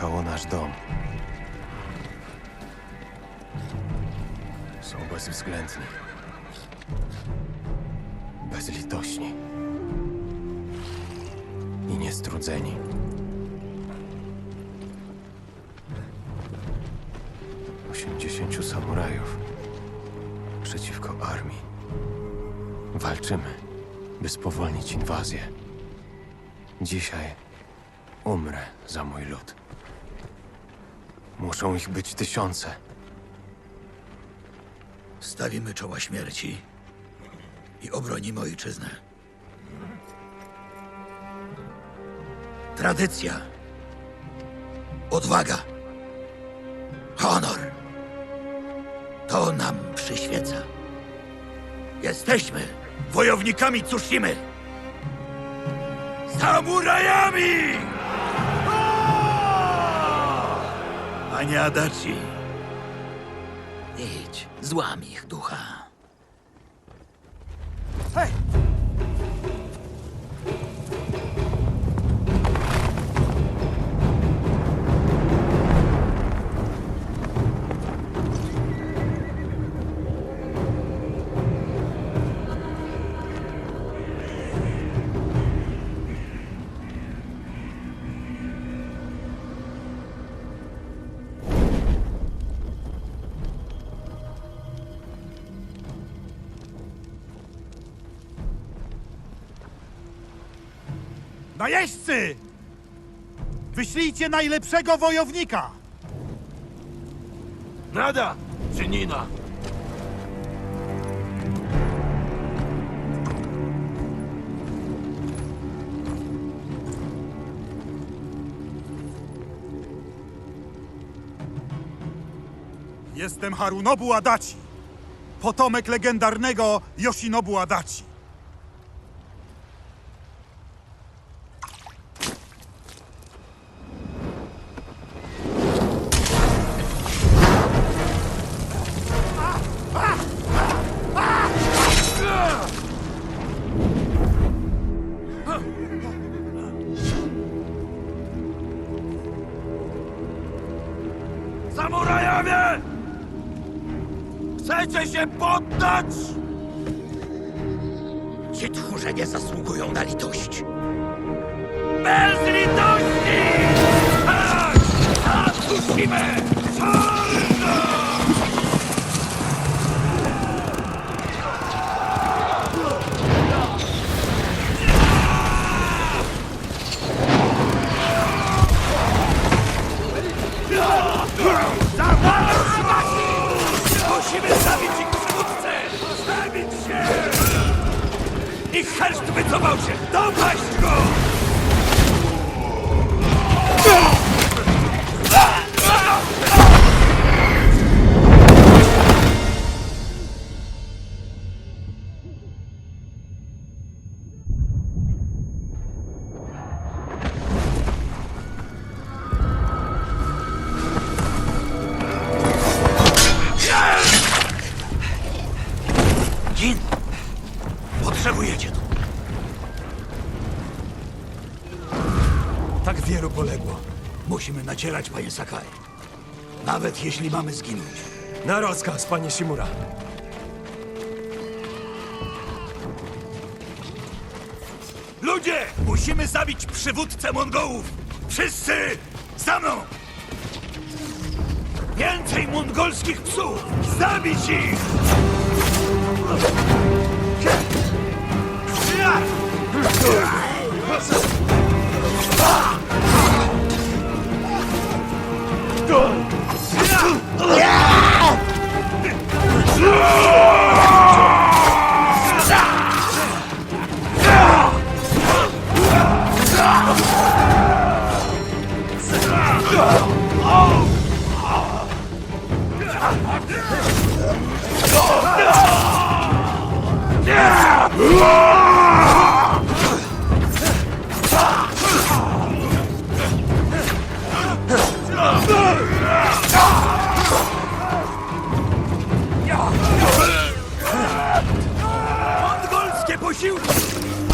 wjechało nasz dom. Są bezwzględni. Bezlitośni. I niestrudzeni. Osiemdziesięciu samurajów przeciwko armii. Walczymy, by spowolnić inwazję. Dzisiaj umrę za mój lud. Muszą ich być tysiące. Stawimy czoła śmierci i obronimy ojczyznę. Tradycja, odwaga, honor. To nam przyświeca. Jesteśmy wojownikami Tsushimy. Samurajami! A nie Adachi. Idź, złam ich ducha. Najeźdźcy! Wyślijcie najlepszego wojownika! Nada! Czynina! Jestem Harunobu Adachi, potomek legendarnego Yoshinobu Adachi. Się poddać? Ci tchórze nie zasługują na litość. Bez litości! Tak! Tak! Ich herszt wycofał się! Dopaść go! Musimy nacierać, panie Sakai. Nawet jeśli mamy zginąć. Na rozkaz, panie Shimura. Ludzie! Musimy zabić przywódcę Mongołów! Wszyscy za mną! Więcej mongolskich psów! Zabić ich! Ugh! Posiłki!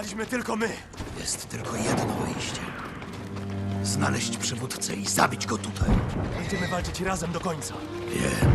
Zostaliśmy tylko my. Jest tylko jedno wyjście. Znaleźć przywódcę i zabić go tutaj. Będziemy walczyć razem do końca. Wiem.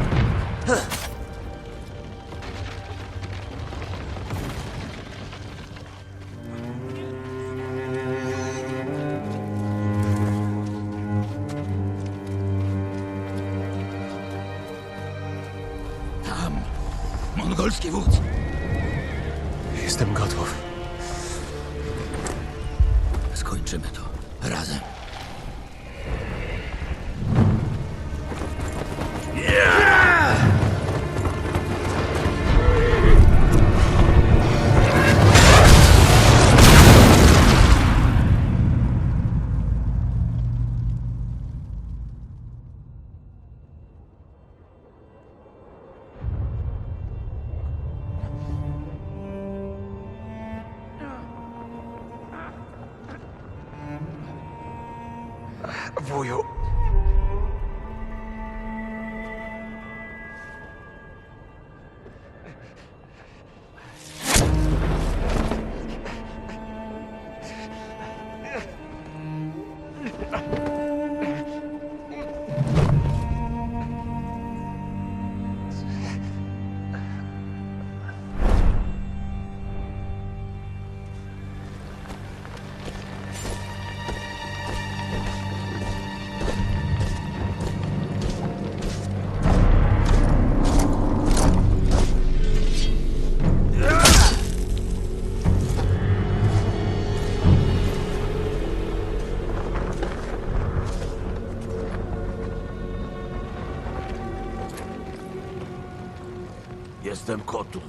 Jestem Kotun,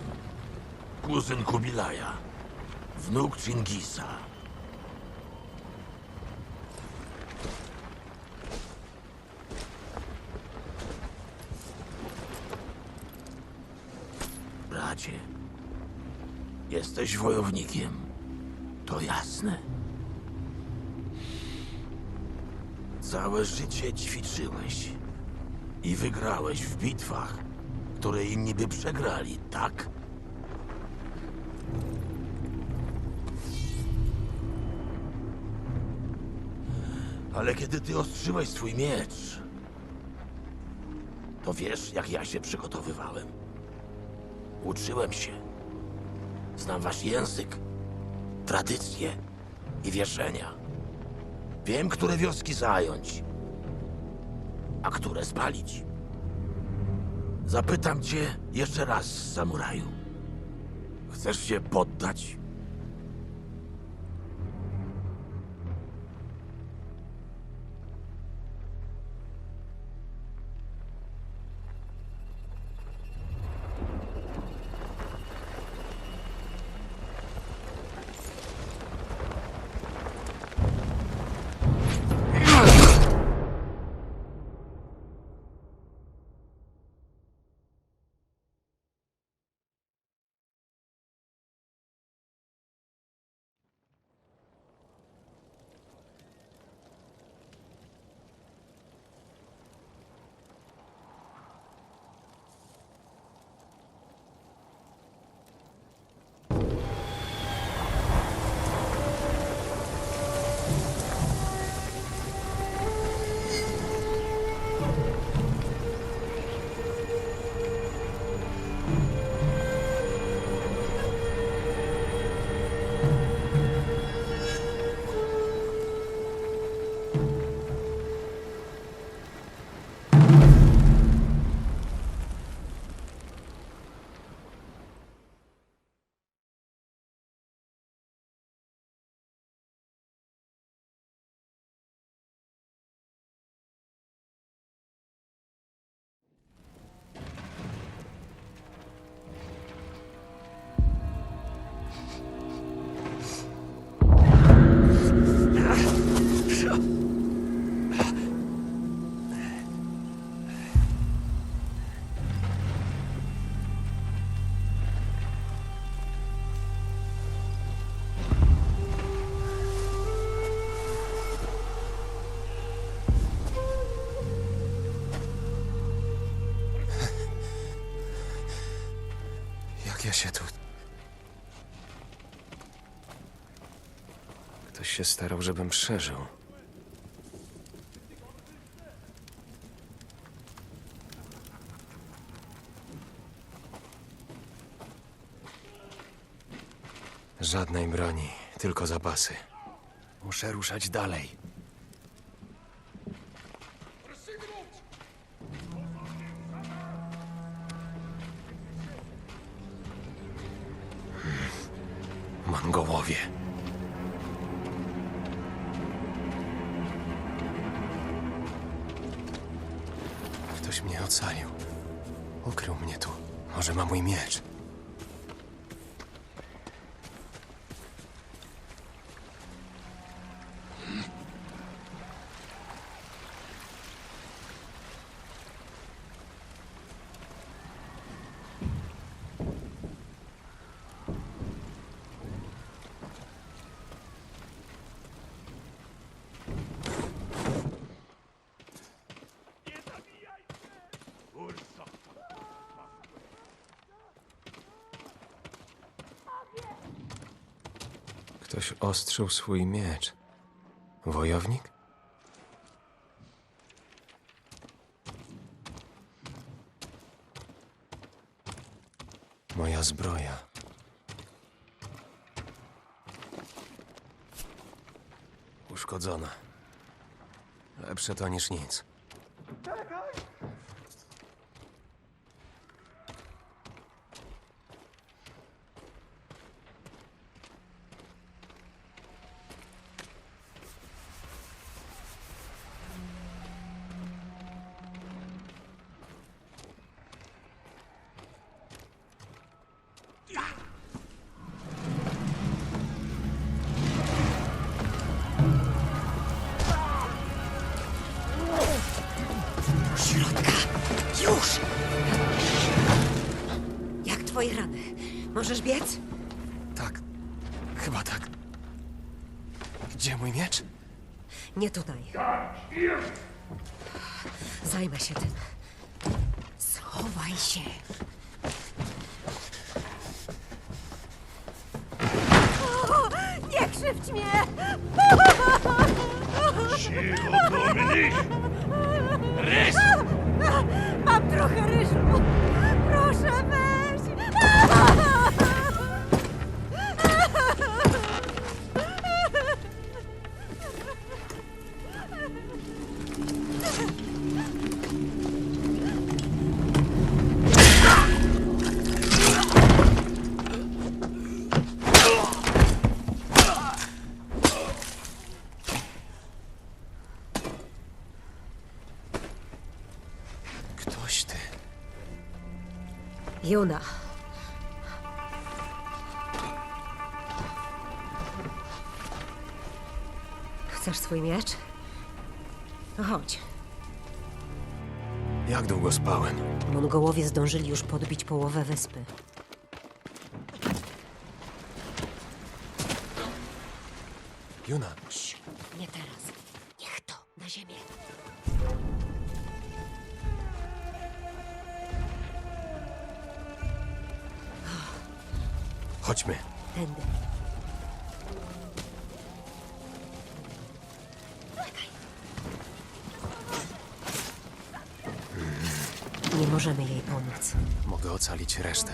kuzyn Kubilaja, wnuk Chingisa. Bracie, jesteś wojownikiem. To jasne. Całe życie ćwiczyłeś i wygrałeś w bitwach, które inni by przegrali, tak? Ale kiedy ty ostrzyłeś swój miecz, to wiesz, jak ja się przygotowywałem. Uczyłem się. Znam wasz język, tradycje i wierzenia. Wiem, które wioski zająć, a które spalić. Zapytam cię jeszcze raz, samuraju. Chcesz się poddać? Się tu... Ktoś się starał, żebym przeżył. Żadnej broni, tylko zapasy. Muszę ruszać dalej. Ktoś ostrzył swój miecz. Wojownik? Moja zbroja. Uszkodzona. Lepsze to niż nic. Możesz biec? Tak. Chyba tak. Gdzie mój miecz? Nie tutaj. Zajmę się tym. Schowaj się. O, Nie krzywdź mnie! Cicho, Dominik! Rys! Mam trochę ryżu. Proszę weź. Juna. Chcesz swój miecz? No chodź. Jak długo spałem? Mongołowie zdążyli już podbić połowę wyspy. Juna, chodźmy. Tędy. Nie możemy jej pomóc. Mogę ocalić resztę.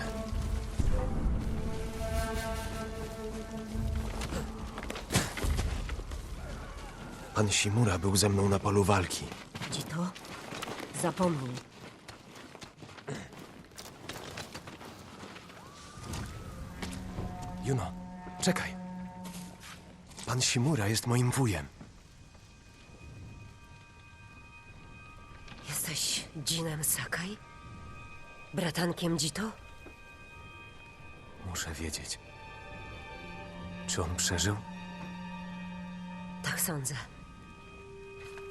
Pan Simura był ze mną na polu walki. Ci to? Zapomnij. Juno, czekaj. Pan Simura jest moim wujem. Jesteś Jinem Sakai? Bratankiem Jito? Muszę wiedzieć. Czy on przeżył? Tak sądzę.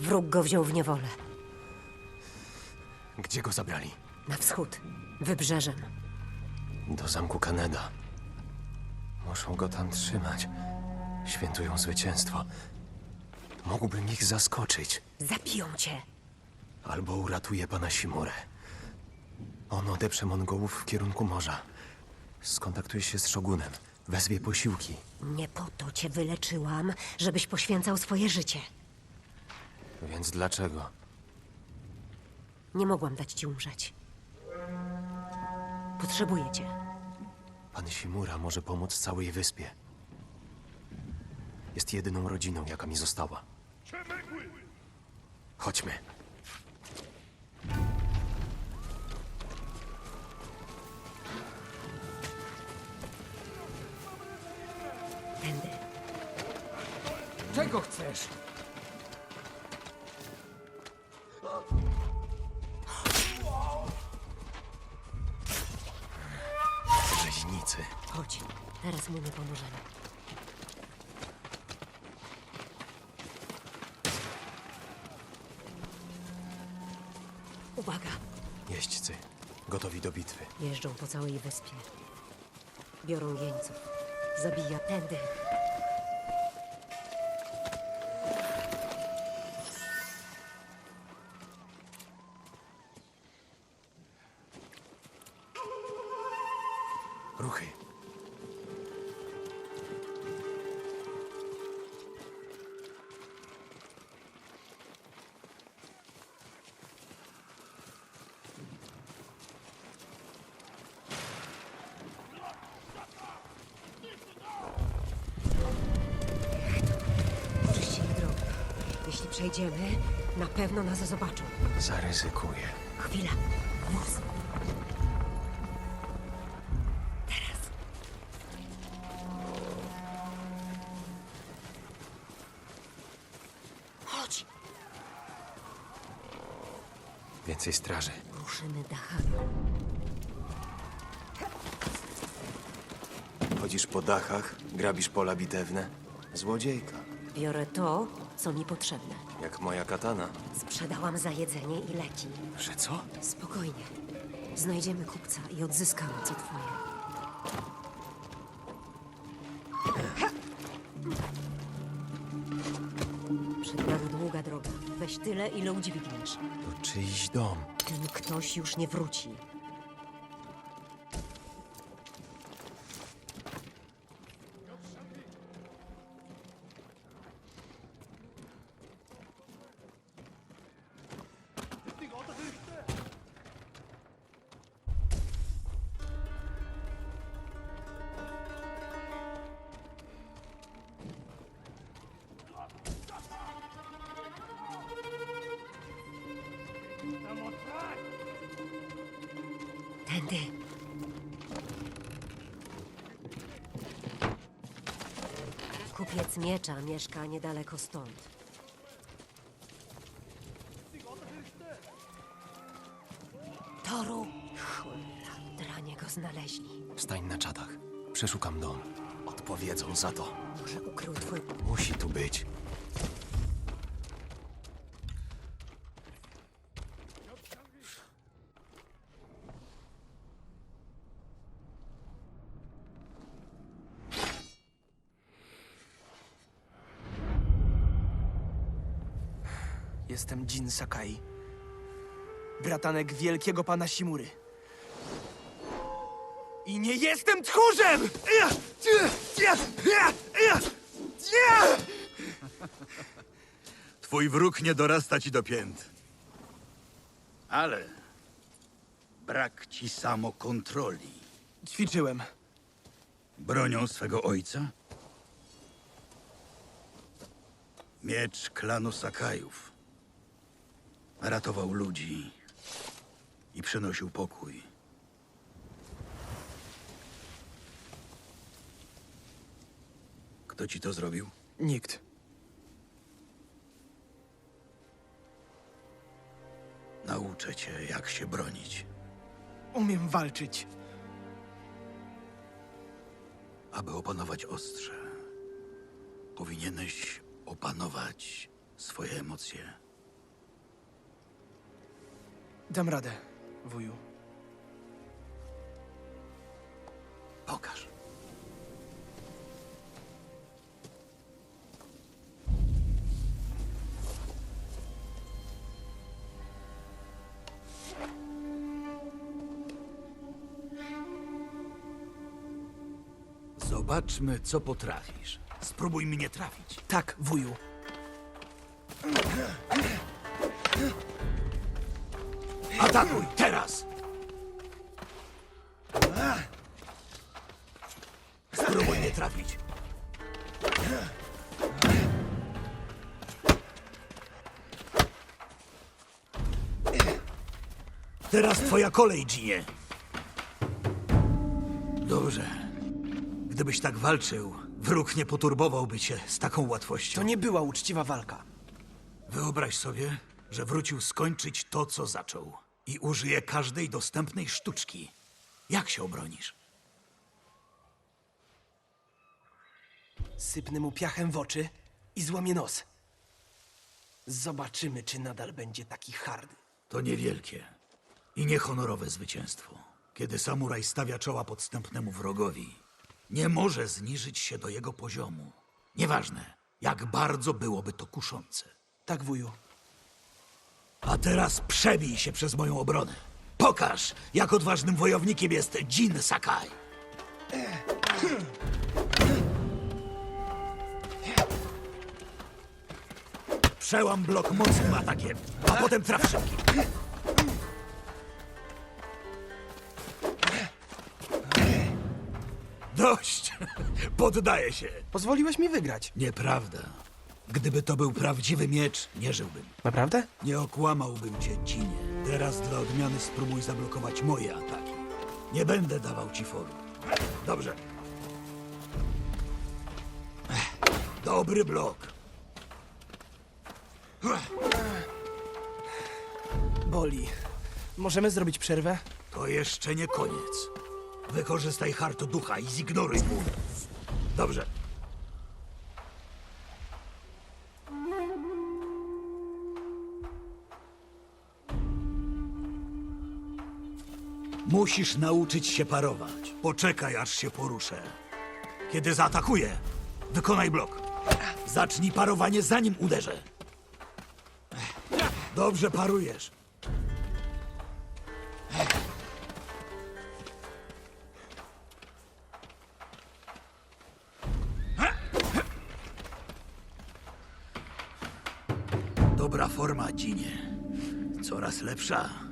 Wróg go wziął w niewolę. Gdzie go zabrali? Na wschód. Wybrzeżem. Do zamku Kaneda. Muszą go tam trzymać. Świętują zwycięstwo. Mógłbym ich zaskoczyć. Zabiją cię. Albo uratuje pana Simurę. On odeprze Mongołów w kierunku morza. Skontaktuję się z Shogunem. Wezwie posiłki. Nie po to cię wyleczyłam, żebyś poświęcał swoje życie. Więc dlaczego? Nie mogłam dać ci umrzeć. Potrzebuję cię. Pan Shimura może pomóc całej wyspie. Jest jedyną rodziną, jaka mi została. Chodźmy. Tędy. Czego chcesz? Teraz mu nie pomożemy. Uwaga! Jeźdźcy. Gotowi do bitwy. Jeżdżą po całej wyspie. Biorą jeńców. Zabija tędy. Jeśli przejdziemy, na pewno nas zobaczą. Zaryzykuję. Chwila. Wóz. Teraz. Chodź. Więcej straży. Ruszymy dachami. Chodzisz po dachach, grabisz pola bitewne. Złodziejka. Biorę to, co mi potrzebne. Jak moja katana. Sprzedałam za jedzenie i leki. Że co? Spokojnie. Znajdziemy kupca i odzyskamy co twoje. Przed nami długa droga. Weź tyle, ile udźwigniesz. To czyjś dom. Ten ktoś już nie wróci. Tędy. Kupiec miecza mieszka niedaleko stąd. Toru! Cholera, dranie go znaleźli. Stań na czatach. Przeszukam dom. Odpowiedzą za to. Może ukrył twój... Musi tu być. Jestem Jin Sakai. Bratanek wielkiego pana Simury. I nie jestem tchórzem! Twój wróg nie dorasta ci do pięt. Ale brak ci samokontroli. Ćwiczyłem. Bronią swego ojca? Miecz klanu Sakajów. Ratował ludzi i przynosił pokój. Kto ci to zrobił? Nikt. Nauczę cię, jak się bronić. Umiem walczyć. Aby opanować ostrze, powinieneś opanować swoje emocje. Dam radę, wuju. Pokaż. Zobaczmy, co potrafisz. Spróbuj mnie trafić. Tak, wuju. Atakuj, teraz! Spróbuj mnie trafić. Teraz twoja kolej, Ginie. Dobrze. Gdybyś tak walczył, wróg nie poturbowałby cię z taką łatwością. To nie była uczciwa walka. Wyobraź sobie, że wrócił skończyć to, co zaczął. I użyje każdej dostępnej sztuczki. Jak się obronisz? Sypnę mu piachem w oczy i złamię nos. Zobaczymy, czy nadal będzie taki hardy. To niewielkie i niehonorowe zwycięstwo. Kiedy samuraj stawia czoła podstępnemu wrogowi, nie może zniżyć się do jego poziomu. Nieważne, jak bardzo byłoby to kuszące. Tak, wuju. A teraz przebij się przez moją obronę. Pokaż, jak odważnym wojownikiem jest Jin Sakai. Przełam blok mocnym atakiem, a potem traf szybkim. Dość! Poddaję się. Pozwoliłeś mi wygrać. Nieprawda. Gdyby to był prawdziwy miecz, nie żyłbym. Naprawdę? Nie okłamałbym cię, Cinie. Teraz dla odmiany spróbuj zablokować moje ataki. Nie będę dawał ci foru. Dobrze. Dobry blok. Boli. Możemy zrobić przerwę? To jeszcze nie koniec. Wykorzystaj hartu ducha i zignoruj mu. Dobrze. Musisz nauczyć się parować. Poczekaj, aż się poruszę. Kiedy zaatakuję, wykonaj blok. Zacznij parowanie, zanim uderzę. Dobrze parujesz. Dobra forma, Dzinie. Coraz lepsza.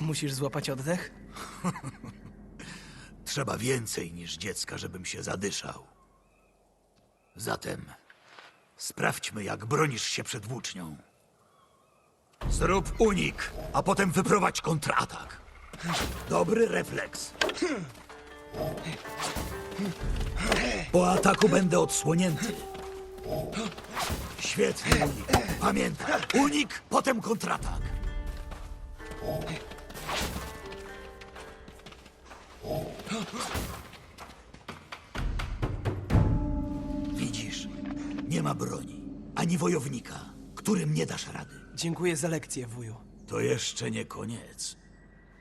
Musisz złapać oddech? Trzeba więcej niż dziecka, żebym się zadyszał. Zatem sprawdźmy, jak bronisz się przed włócznią. Zrób unik, a potem wyprowadź kontratak. Dobry refleks. Po ataku będę odsłonięty. Świetny unik. Pamiętaj, unik, potem kontratak. Widzisz, nie ma broni, ani wojownika, którym nie dasz rady. Dziękuję za lekcję, wuju. To jeszcze nie koniec.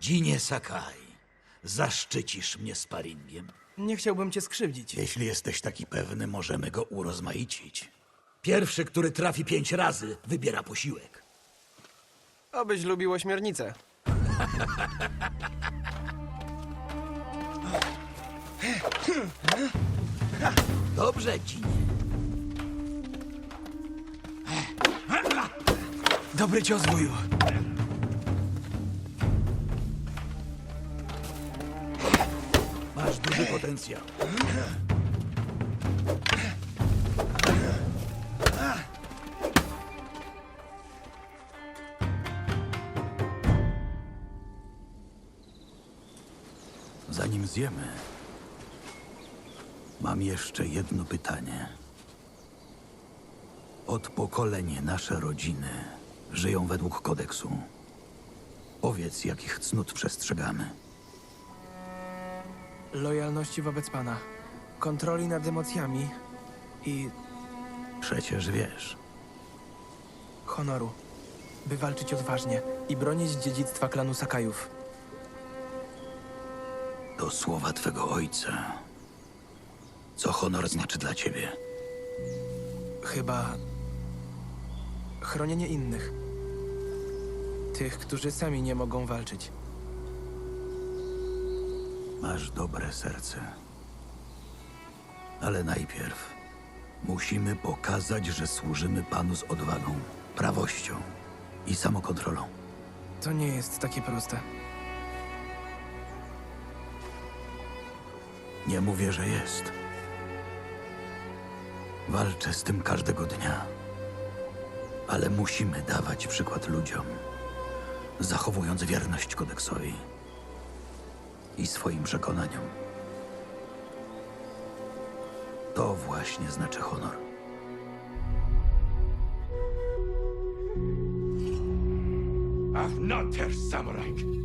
Dzinie Sakai, zaszczycisz mnie sparingiem. Nie chciałbym cię skrzywdzić. Jeśli jesteś taki pewny, możemy go urozmaicić. Pierwszy, który trafi pięć razy, wybiera posiłek. Obyś lubił ośmiornicę. Dobrze, Dzinie. Dobry cios, wuju. Masz duży potencjał. Zanim zjemy, mam jeszcze jedno pytanie. Od pokoleń nasze rodziny żyją według kodeksu. Powiedz, jakich cnót przestrzegamy. Lojalności wobec pana. Kontroli nad emocjami i Przecież wiesz. honoru. By walczyć odważnie i bronić dziedzictwa klanu Sakajów. To słowa twego ojca. Co honor znaczy dla ciebie? Chyba chronienie innych. Tych, którzy sami nie mogą walczyć. Masz dobre serce. Ale najpierw musimy pokazać, że służymy panu z odwagą, prawością i samokontrolą. To nie jest takie proste. Nie mówię, że jest. Walczę z tym każdego dnia. Ale musimy dawać przykład ludziom, zachowując wierność kodeksowi i swoim przekonaniom. To właśnie znaczy honor. Ach, not der Samurai!